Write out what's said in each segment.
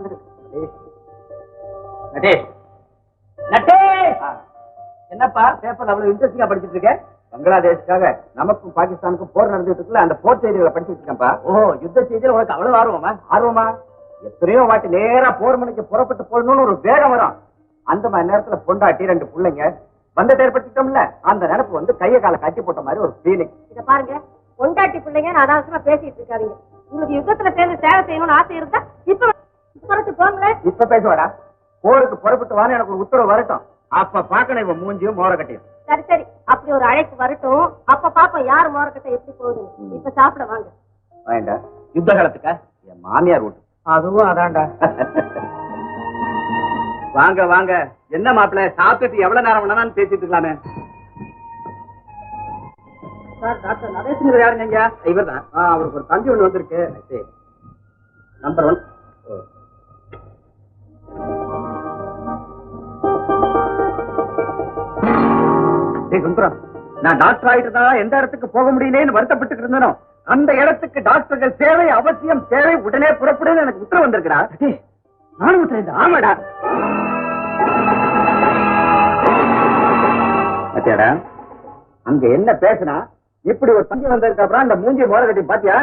வந்துருக்கு நட்டேஷ் நட்டேஷ் என்னப்பா பேப்பர் அவ்வளவு இன்ட்ரெஸ்டிங்கா படிச்சிட்டு இருக்க? பங்களாதேஷ்காக நமக்கும் பாகிஸ்தானுக்கும் போர் நடந்துட்டு இருக்குல்ல அந்த போர் செய்திகளை படிச்சிட்டு இருக்கேன்ப்பா. ஓ யுத்த செய்தியில உனக்கு அவ்வளவு ஆர்வமா? ஆர்வமா? எத்தனையோ வாட்டி நேரா போர் மணிக்கு புறப்பட்டு போடணும்னு ஒரு வேகம் வரும். அந்த மாதிரி நேரத்துல பொண்டாட்டி ரெண்டு பிள்ளைங்க பந்தத்தை ஏற்படுத்திட்டோம்ல அந்த நினைப்பு வந்து கைய காலை கட்டி போட்ட மாதிரி ஒரு ஃபீலிங் இத பாருங்க பொண்டாட்டி பிள்ளைங்க நான் அனாவசியமா பேசிட்டு இருக்காதீங்க. உங்களுக்கு யுத்தத்துல சேர்ந்து சேவை செய்யணும்னு ஆசை இருந்தா இப்ப இப்ப பேசுவாடா? போருக்கு புறப்பட்டு வான்னு எனக்கு ஒரு உத்தரவு வரட்டும். அப்ப பாக்கணும் இவன் மூஞ்சியும் மோர கட்டியும். சரி சரி. அப்படி ஒரு அழைப்பு வரட்டும். அப்ப பாப்போம் யார் மோரக்கட்டை எப்படி போகுதுன்னு இப்ப சாப்பிட வாங்க. வேண்டா யுத்த காலத்துக்கா? என் மாமியார் வீட்டு. அதுவும் அதான்டா. வாங்க வாங்க. என்ன மாப்பிள்ள சாப்பிட்டுட்டு எவ்வளவு நேரம் வேணாலும் பேசிட்டு இருக்கலாமே? சார் டாக்டர் நரேஷ்ங்கிற யாருங்க இவர் தான் அவருக்கு ஒரு தந்தி ஒண்ணு வந்திருக்கு. சரி. நம்பர் ஒன் சுந்தரம் நான் டாக்டர் ஆயிட்டு தான் எந்த இடத்துக்கு போக முடியலேன்னு வருத்தப்பட்டு இருந்தனோ அந்த இடத்துக்கு டாக்டர்கள் சேவை அவசியம் சேவை உடனே புறப்படுன்னு எனக்கு உத்தரவு வந்திருக்கிறா நானும் உத்தரவு ஆமாடா. பாத்தியாடா அங்க என்ன பேசுனா இப்படி ஒரு தங்கி வந்ததுக்கு அப்புறம் அந்த மூஞ்சி மோர கட்டி பாத்தியா?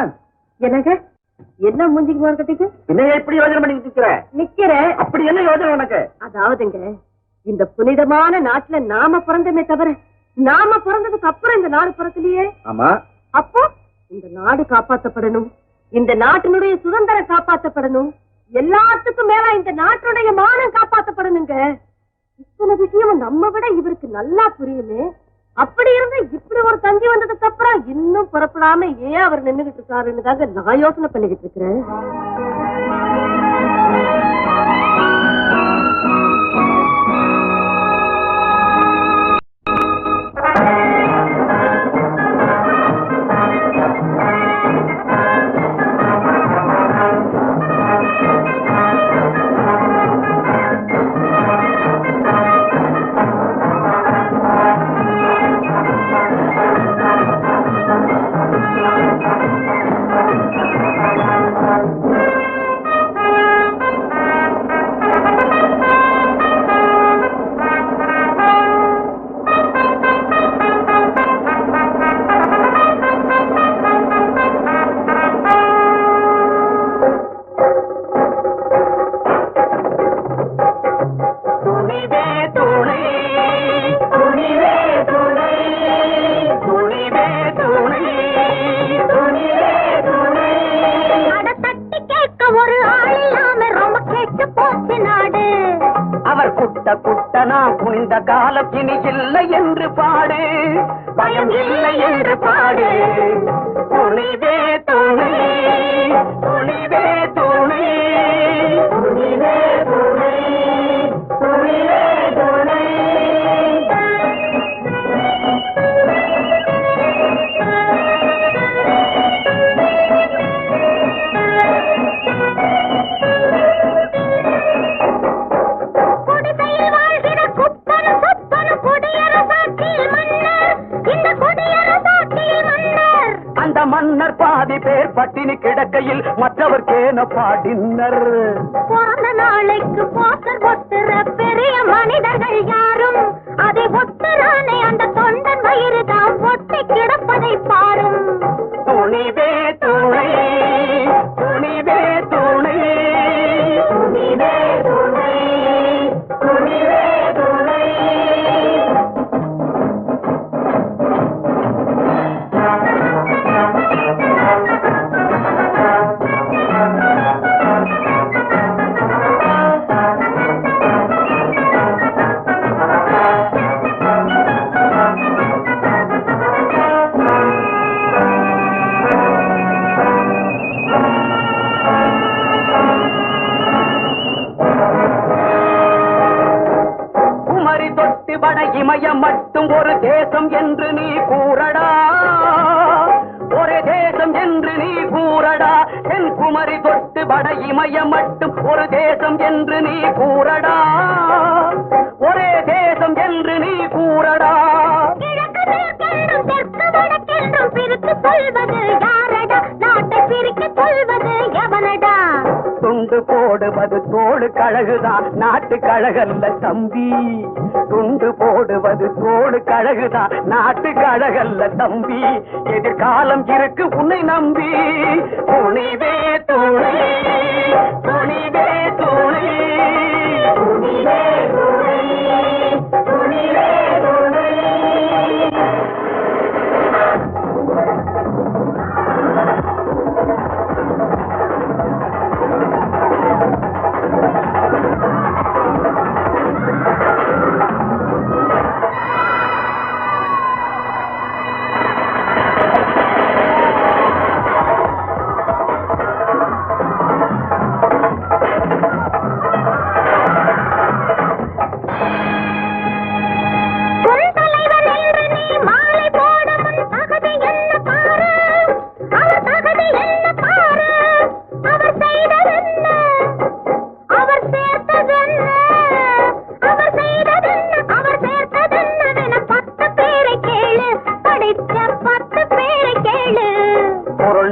என்னங்க? என்ன மூஞ்சிக்கு மோரக்கட்டைக்கு என்ன இப்படி யோசனை பண்ணி நிக்கிற நிக்கிறேன். அப்படி என்ன யோசனை உனக்கு? அதாவதுங்க இந்த புனிதமான நாட்டுல நாம பிறந்தமே தவிர நாம பிறந்ததுக்கு அப்புறம் இந்த நாடு பிறக்கலையே? ஆமா. அப்போ இந்த நாடு காப்பாத்தப்படணும். இந்த நாட்டினுடைய சுதந்திரம் காப்பாத்தப்படணும். எல்லாத்துக்கும் மேல இந்த நாட்டினுடைய மானம் காப்பாத்தப்படணுங்க. இத்தனை விஷயம் நம்ம விட இவருக்கு நல்லா புரியுமே. அப்படி இருந்து இப்படி ஒரு தங்கி வந்ததுக்கு அப்புறம் இன்னும் புறப்படாம ஏன் அவர் நின்னுகிட்டு இருக்காருன்னு தாங்க நான் யோசனை பண்ணிக்கிட்டு இருக்கிறேன். இல்லை என்று பாடு. பயம் இல்லை என்று பாடு. துணிவே துணி துணிவே துணி. துணிவே துணி துணிவே பாதி பேர் பட்டினி கிடக்கையில் மற்றவர் கேன பாடினர். பிறந்த நாளைக்கு போஸ்டர் ஒத்துற பெரிய மனிதர்கள் யாரும்? அதை ஒத்துறானே அந்த தொண்டன் வயிறு தான் ஒட்டி கிடப்பதை பாரும் குமரி தொட்டு வட இமயம் மட்டும் ஒரு தேசம் என்று நீ கூறடா. ஒரே தேசம் என்று நீ கூறடா. கிழக்கு மேற்கென்றும் தெற்கு வடக்கென்றும் பிரித்து சொல்வது யார்? துண்டு போடுவது தோடு கழகுதான். நாட்டு கழகல்ல தம்பி. துண்டு போடுவது தோடு கழகுதான். நாட்டு கழகல்ல தம்பி. எதிர்காலம் இருக்கு உன்னை நம்பி. துணிவே துணி துணிவே துணி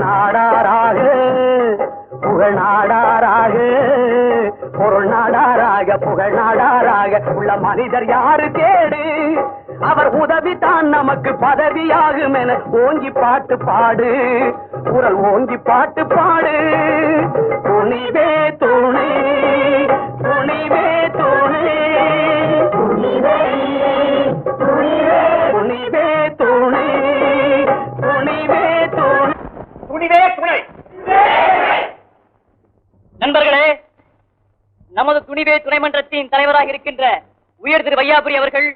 நாடாராக புகழ் நாடாராக பொருள் நாடாராக புகழ் நாடாராக. உள்ள மனிதர் யாரு கேடு? அவர் உதவி தான் நமக்கு பதவியாகும் என ஓங்கி பாட்டு பாடு. குரல் ஓங்கி பாட்டு பாடு. துணிவே துணி நமது துணிவே துணை மன்றத்தின் தலைவராக இருக்கின்ற உயர் திரு வையாபுரி அவர்கள்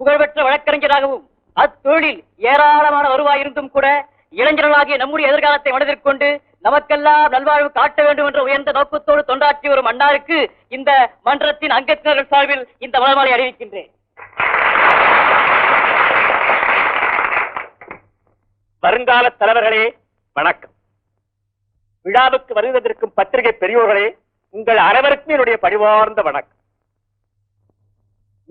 புகழ்பெற்ற வழக்கறிஞராகவும் அத்தொழிலில் ஏராளமான வருவாய் இருந்தும் கூட இளைஞர்களாகிய நம்முடைய எதிர்காலத்தை மனதிற்கொண்டு நமக்கெல்லாம் நல்வாழ்வு காட்ட வேண்டும் என்ற உயர்ந்த நோக்கத்தோடு தொண்டாற்றி வரும் அண்ணாருக்கு இந்த மன்றத்தின் அங்கத்தினர்கள் சார்பில் இந்த மலர்மாலை அறிவிக்கின்றேன். வருங்கால தலைவர்களே வணக்கம். விழாவுக்கு வருவதற்கும் பத்திரிகை பெரியோர்களே உங்கள் அனைவருக்கும் என்னுடைய பரிவார்ந்த வணக்கம்.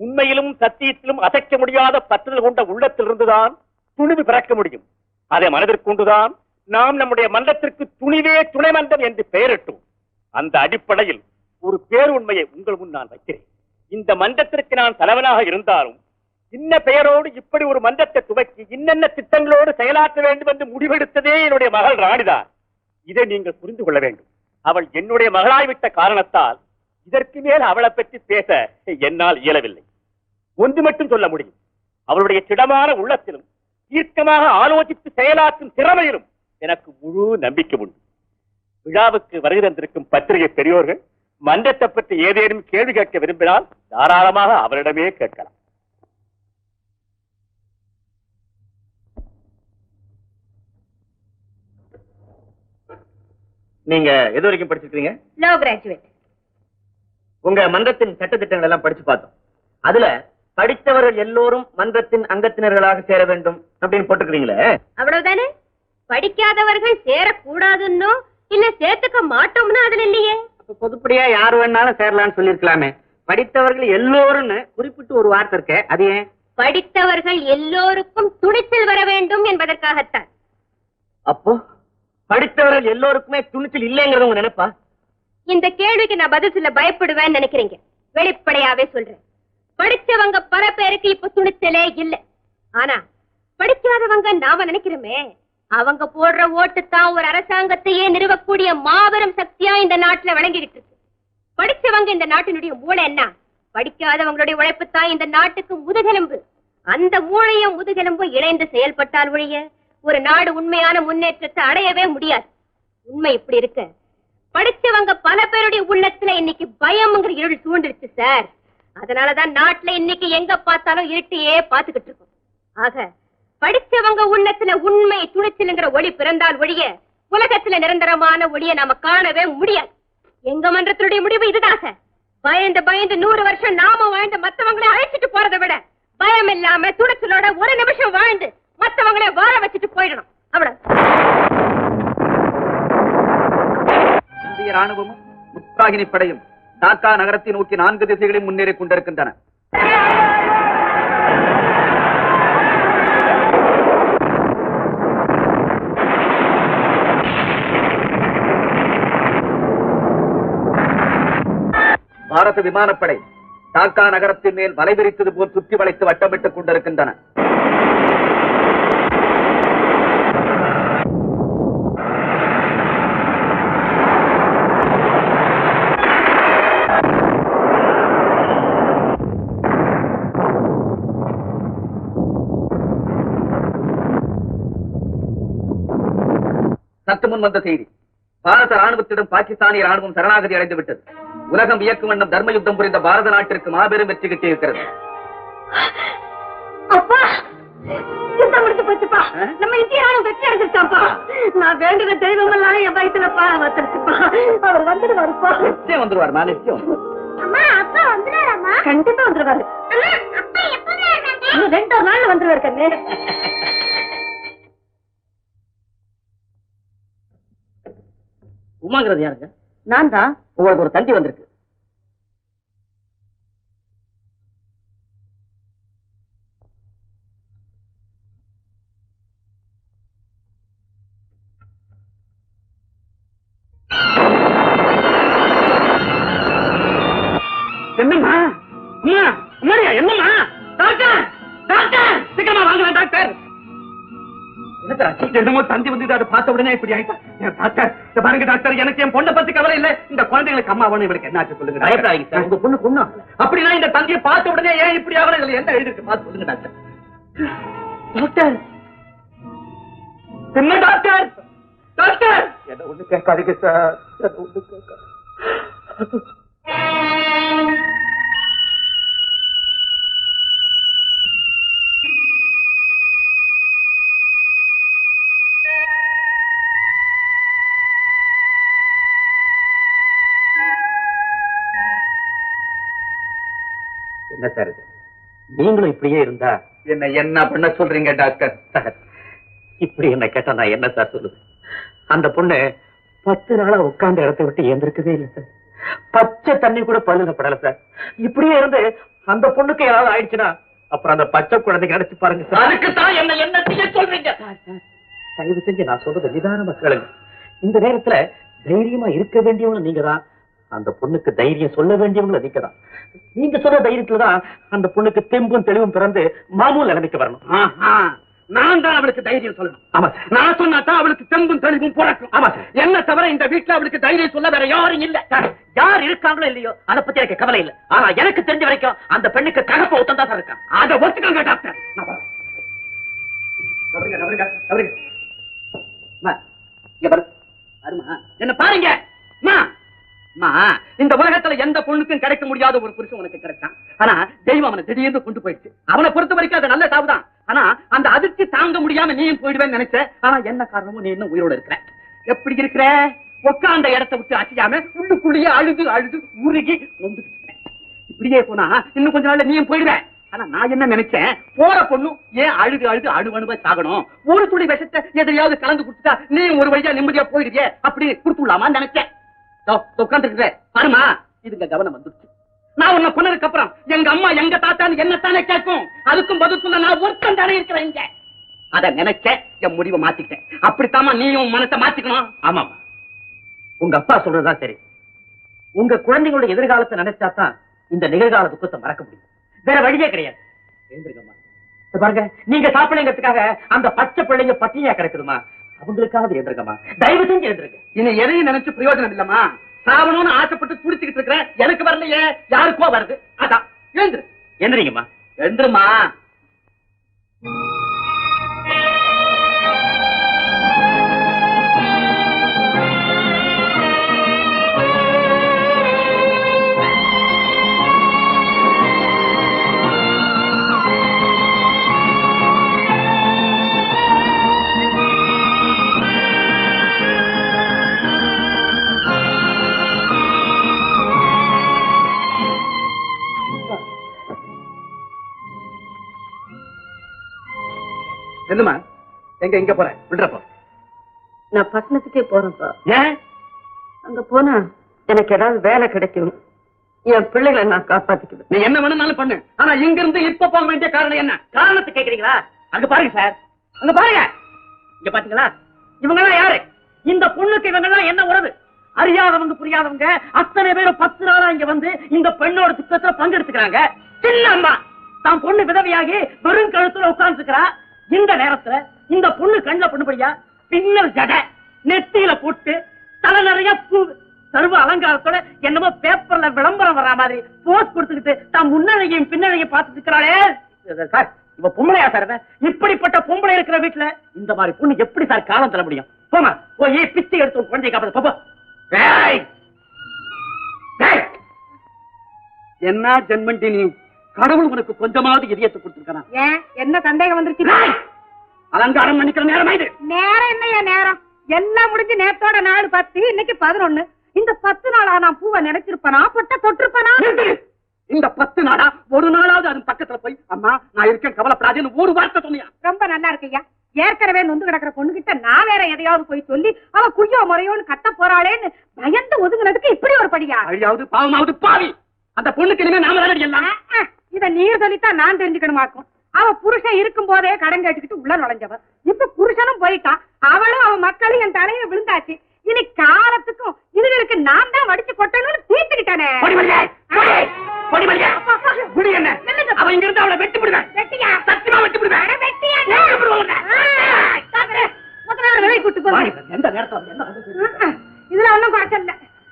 உண்மையிலும் சத்தியத்திலும் அசைக்க முடியாத பற்றுதல் கொண்ட உள்ளத்திலிருந்துதான் துணிவு பிறக்க முடியும். அதை மனதிற்கொண்டுதான் நாம் நம்முடைய மன்றத்திற்கு துணிவே துணை மன்றம் என்று பெயரிட்டோம். அந்த அடிப்படையில் ஒரு பேருண்மையை உங்கள் முன் நான் வைக்கிறேன். இந்த மன்றத்திற்கு நான் தலைவனாக இருந்தாலும் இன்ன பெயரோடு இப்படி ஒரு மன்றத்தை துவக்கி இன்னென்ன திட்டங்களோடு செயலாற்ற வேண்டும் என்று முடிவெடுத்ததே என்னுடைய மகள் ராணிதான். இதை நீங்கள் புரிந்து கொள்ள வேண்டும். அவள் என்னுடைய மகளாய்விட்ட காரணத்தால் இதற்கு மேல் அவளை பற்றி பேச என்னால் இயலவில்லை. ஒன்று மட்டும் சொல்ல முடியும். அவளுடைய திடமான உள்ளத்திலும் தீர்க்கமாக ஆலோசித்து செயலாற்றும் திறமையிலும் எனக்கு முழு நம்பிக்கை உண்டு. விழாவுக்கு வருகை தந்திருக்கும் பத்திரிகை பெரியோர்கள் மன்றத்தை பற்றி ஏதேனும் கேள்வி கேட்க விரும்பினால் தாராளமாக அவரிடமே கேட்கலாம். நீங்க எது வரைக்கும் படிச்சிருக்கீங்க லோ கிராஜுவேட் உங்க மன்றத்தின் சட்டத்திட்டங்கள் எல்லாம் படிச்சு பார்த்தோம். அதுல படித்தவர்கள் எல்லோரும் மன்றத்தின் அங்கத்தினர்களாக சேர வேண்டும் அப்படின்னு போட்டுக்கிறீங்களே அவ்வளவுதானே? படிக்காதவர்கள் சேரக்கூடாதுன்னோ இல்ல சேர்த்துக்க மாட்டோம்னு அதுல இல்லையே? பொதுப்படியா யார் வேணாலும் சேரலாம்னு சொல்லிருக்கலாமே படித்தவர்கள் எல்லோரும்னு குறிப்பிட்டு ஒரு வார்த்தை இருக்க அது ஏன்? படித்தவர்கள் எல்லோருக்கும் துணிச்சல் வர வேண்டும் என்பதற்காகத்தான். அப்போ? படித்தவர்கள் எல்லோருக்குமே துணிச்சல் இல்லைங்கிறது உங்க நினைப்பா? இந்த கேள்விக்கு நான் பதில் சொல்ல பயப்படுவேன் நினைக்கிறீங்க. வெளிப்படையாவே சொல்றேன். படிச்சவங்க பல பேருக்கு இப்ப துணிச்சலே இல்ல. ஆனா படிக்காதவங்க நாம நினைக்கிறோமே அவங்க போடுற ஓட்டு தான் ஒரு அரசாங்கத்தையே நிறுவக்கூடிய மாபெரும் சக்தியா இந்த நாட்டுல விளங்கிட்டு இருக்கு. படிச்சவங்க இந்த நாட்டினுடைய மூளை என்ன? படிக்காதவங்களுடைய உழைப்பு தான் இந்த நாட்டுக்கு முதுகெலும்பு. அந்த மூளையும் முதுகெலும்பும் இணைந்து செயல்பட்டால் ஒழிய ஒரு நாடு உண்மையான முன்னேற்றத்தை அடையவே முடியாது. உண்மை இப்படி இருக்க. படிச்சவங்க பல பேருடைய உள்ளத்துல இன்னைக்கு பயம்ங்கிற இருள் சூழ்ந்துருச்சு சார் அதனாலதான் நாட்டுல இன்னைக்கு எங்க பார்த்தாலும் இருட்டையே பார்த்துக்கிட்டு இருக்கோம். ஆக படிச்சவங்க உள்ளத்துல உண்மை துணிச்சலுங்கிற ஒளி பிறந்தால் ஒழிய உலகத்துல நிரந்தரமான ஒளியை நாம காணவே முடியாது. எங்க மன்றத்தினுடைய முடிவு இதுதான் சார் பயந்து பயந்து நூறு வருஷம் நாம வாழ்ந்து மத்தவங்களை அழைச்சிட்டு போறதை விட பயம் இல்லாம துணிச்சலோட ஒரு நிமிஷம் வாழ்ந்து மத்தவங்களை வார வச்சுட்டு போயிடணும். அவ்வளவு. இந்திய ராணுவமும் முத்தாகினி படையும் டாக்கா நகரத்தை நோக்கி நான்கு திசைகளையும் முன்னேறி கொண்டிருக்கின்றன. பாரத விமானப்படை டாக்கா நகரத்தின் மேல் வலைவிரித்தது போல் சுற்றி வளைத்து வட்டமிட்டுக் கொண்டிருக்கின்றன. சற்று முன் வந்த செய்தி. பாரத ராணுவத்திடம் பாகிஸ்தானிய ராணுவம் சரணாகதி அடைந்து விட்டது உலகம் வியக்கும் வண்ணம் தர்ம யுத்தம் புரிந்த பாரத நாட்டிற்கு மாபெரும் வெற்றி கிட்டியிருக்கிறது. அப்பா! யுத்தம் முடிச்சு போச்சுப்பா. நம்ம இந்திய ராணுவம் வெற்றி அடைஞ்சிருக்காப்பா நான் வேண்டுன தெய்வம் எல்லாம் என் வந்துருச்சுப்பா அவர் வந்துடுவாருப்பா நிச்சயம் வந்துருவார் நான் நிச்சயம். அம்மா அப்பா வந்துடாரம்மா கண்டிப்பா வந்துருவாரு. அம்மா அப்பா எப்ப வராங்க? இன்னும் ரெண்டு நாள்ல வந்துருவாரு கண்ணே. உமாங்கிறது யாருங்க? நான் தான் உங்களுக்கு ஒரு தந்தி வந்திருக்கு. தந்தி வந்து அதை பார்த்த உடனே இப்படி ஆயிட்டா? என் டாக்டர் இந்த பாருங்க டாக்டர் எனக்கு என் பொண்ணை பத்தி கவலை இல்ல. இந்த குழந்தைங்களுக்கு அம்மா என்ன ஆச்சு சொல்லுங்க பயப்படாதீங்க சார் உங்க பொண்ணு பொண்ணு? அப்படின்னா இந்த தந்தியை பார்த்த உடனே ஏன் இப்படி ஆகல இதுல என்ன எழுதிருக்கு பார்த்து சொல்லுங்க டாக்டர். டாக்டர்! என்ன டாக்டர்? டாக்டர்! என்ன ஒண்ணு கேட்காதீங்க சார் என்ன ஒண்ணு கேட்காது என்ன சார் இது? நீங்களும் இப்படியே இருந்தா என்ன என்ன பண்ண சொல்றீங்க டாக்டர்? சார் இப்படி என்ன கேட்டா நான் என்ன சார் சொல்லுவேன்? அந்த பொண்ணு பத்து நாளா உட்கார்ந்த இடத்தை விட்டு எழுந்திருக்கவே இல்லை சார். பச்சை தண்ணி கூட பல்லுல படல சார். இப்படியே இருந்து அந்த பொண்ணுக்கு ஏதாவது ஆயிடுச்சுன்னா அப்புறம் அந்த பச்சை குழந்தைக்கு நினைச்சு பாருங்க சார். அதுக்கு தான் என்ன என்ன செய்ய சொல்றீங்க தயவு செஞ்சு நான் சொல்றது நிதானமா கேளுங்க. இந்த நேரத்துல தைரியமா இருக்க வேண்டியவங்க நீங்க தான் அந்த பொண்ணுக்கு தைரியம் சொல்ல வேண்டியவங்க நீங்க தான் நீங்க சொல்ற தைரியத்துல தான் அந்த பொண்ணுக்கு தெம்பும் தெளிவும் பிறந்து மாமூல் நிலைமைக்கு வரணும். ஆஹா, நான் தான் அவளுக்கு தைரியம் சொல்லணும். ஆமா சார். நான் சொன்னா தான் அவளுக்கு தெம்பும் தெளிவும் பிறக்கும் ஆமா சார். என்ன தவிர இந்த வீட்டுல அவளுக்கு தைரியம் சொல்ல வேற யாரும் இல்ல. சார், யார் இருக்காங்களோ இல்லையோ அதை பத்தி எனக்கு கவலை இல்ல. ஆனா எனக்கு தெரிஞ்ச வரைக்கும் அந்த பெண்ணுக்கு தகப்ப ஒத்தம் தான் சார் இருக்கான். அத ஒத்துக்கங்க டாக்டர். என்ன பாருங்க. அம்மா, இந்த உலகத்துல எந்த பொண்ணுக்கும் கிடைக்க முடியாத ஒரு புருஷன் உனக்கு கிடைச்சான். ஆனா தெய்வம் அவனை திடீர்னு கொண்டு போயிடுச்சு. அவனை பொறுத்த வரைக்கும் அது நல்ல சாவுதான். ஆனா அந்த அதிர்ச்சி தாங்க முடியாம நீயும் போயிடுவேன்னு நினைச்ச ஆனா என்ன காரணமும் நீ இன்னும் உயிரோட இருக்கிற. எப்படி இருக்கிற? உட்கார்ந்த இடத்தை விட்டு அசையாம உள்ளுக்குள்ளேயே அழுது அழுது உருகி நொந்துக்கிட்டு இப்படியே போனா இன்னும் கொஞ்ச நாள்ல நீயும் போயிடுவேன் ஆனா நான் என்ன நினைச்சேன்? போற பொண்ணு ஏன் அழுது அழுது அழுவணுவ சாகணும்? ஒரு துளி விஷத்தை எதையாவது கலந்து குடுத்துட்டா நீ ஒரு வழியா நிம்மதியா போயிடுவியே அப்படி கொடுத்துடலாமான்னு நினைச்சேன். உட்கார்ந்து பாருமா இதுங்க கவனம் வந்துருச்சு. நான் உன்னை கொன்னதுக்கு அப்புறம் எங்க அம்மா எங்க தாத்தான்னு என்னத்தானே கேட்கும்? அதுக்கும் பதில் நான் ஒருத்தன் தானே இருக்கிறேன் இங்க. அத நினைச்சேன் என் முடிவை மாத்திக்கிட்டேன். அப்படித்தாம்மா நீயும் உன் மனசை மாத்திக்கணும்? ஆமாமா உங்க அப்பா சொல்றதுதான் சரி. உங்க குழந்தைங்களோட எதிர்காலத்தை நினைச்சாதான் இந்த நிகழ்கால துக்கத்தை மறக்க முடியும். வேற வழியே கிடையாது. எழுந்திருங்கம்மா. பாருங்க நீங்க சாப்பிடுங்கிறதுக்காக அந்த பச்சை பிள்ளைங்க பட்டினியா கிடக்குதுமா அவங்களுக்காக எழுந்திருக்கம்மா தயவு செஞ்சு எழுந்திருங்க இனி எதையும் நினைச்சு பிரயோஜனம் இல்லம்மா. சாவணும்னு ஆசைப்பட்டு துடிச்சுக்கிட்டு இருக்கிறேன் எனக்கு வரலையே யாருக்கோ வருது. அதான் எழுந்துரு. எந்திரிங்கம்மா. எழுந்துருமா என்னம்மா? எங்க இங்க போறேன் விடுறப்போ நான் பட்டணத்துக்கே போறேன்ப்பா. ஏன் அங்க போனா எனக்கு ஏதாவது வேலை கிடைக்கும். என் பிள்ளைகளை நான் காப்பாத்திக்குவேன். நீ என்ன வேணும்னாலும் பண்ணு. ஆனா இங்க இருந்து இப்ப போக வேண்டிய காரணம் என்ன? காரணத்தை கேக்குறீங்களா? அங்க பாருங்க சார். அங்க பாருங்க. இங்க பாத்தீங்களா? இவங்க எல்லாம் யாரு? இந்த பொண்ணுக்கு இவங்க எல்லாம் என்ன உறவு? அறியாதவங்க புரியாதவங்க அத்தனை பேரும் பத்து நாளா இங்க வந்து இந்த பெண்ணோட துக்கத்துல பங்கெடுத்துக்கிறாங்க. சின்ன அம்மா தான் பொண்ணு விதவையாகி வெறும் கழுத்துல உட்கார்ந்துக்கிறா இந்த நேரத்துல இந்த பொண்ணு கண்ணுல பொண்ணுபடியா பின்னல் ஜடை நெத்தியில போட்டு தலை நிறைய பூ சர்வ அலங்காரத்தோட என்னமோ பேப்பர்ல விளம்பரம் வர்ற மாதிரி போஸ்ட் கொடுத்துக்கிட்டு தான் முன்னழகையும் பின்னழகையும் பார்த்துட்டு இருக்கிறாளே. சார் இவ பொம்பளையா சார்? இப்படிப்பட்ட பொம்பளை இருக்கிற வீட்டுல இந்த மாதிரி பொண்ணு எப்படி சார் காலம் தர முடியும்? போமா போய் பிச்சை எடுத்து உன் குழந்தைய காப்பாத்து போப்போ! என்ன ஜென்மண்டி நீ? கடவுள் உனக்கு கொஞ்சமாவது இதயத்தை கொடுத்துருக்கான் ஏன்? என்ன சந்தேகம் வந்துருச்சு? அலங்காரம் பண்ணிக்கிற நேரம் இது நேரம் என்னையா நேரம்? எல்லாம் முடிஞ்சு நேத்தோட நாலு பத்து இன்னைக்கு பதினொன்னு. இந்த பத்து நாளா நான் பூவை நினைச்சிருப்பனா? பொட்ட தொட்டிருப்பனா! இந்த பத்து நாளா ஒரு நாளாவது அது பக்கத்துல போய் அம்மா நான் இருக்கேன் கவலைப்படாதேன்னு ஒரு வார்த்தை சொன்னியா? ரொம்ப நல்லா இருக்குய்யா. ஏற்கனவே நொந்து கிடக்குற பொண்ணுகிட்ட நான் வேற எதையாவது போய் சொல்லி அவ குய்யோ முறையோன்னு கத்த போறாளேன்னு பயந்து ஒதுங்கினதுக்கு இப்படி ஒரு படியா? அழியாவது பாவமாவது பாவி. அந்த பொண்ணுக்கு இனிமே நாம தானே இத நீர் சொல்லித்தான் நான் தெரிஞ்சுக்கணுமாக்கும் அவ புருஷன் இருக்கும் போதே கடன் கேட்டுக்கிட்டு உள்ள நுழைஞ்சவ இப்ப புருஷனும் போயிட்டான் அவளும் அவ மக்களும் என் தலையில விழுந்தாச்சு இனி காலத்துக்கும் இதுகளுக்கு நான் தான் வடிச்சு கொட்டணும்னு தீர்த்துக்கிட்டானே? அவன் இங்க இருந்து அவளை வெட்டி விடுவேன். வெட்டியா? சத்தியமா வெட்டி விடுவேன். வெட்டியா? முதல்ல விலை கூட்டு எந்த நேரத்துல அவன் பண்றது? இதுல ஒண்ணும் குறைச்சல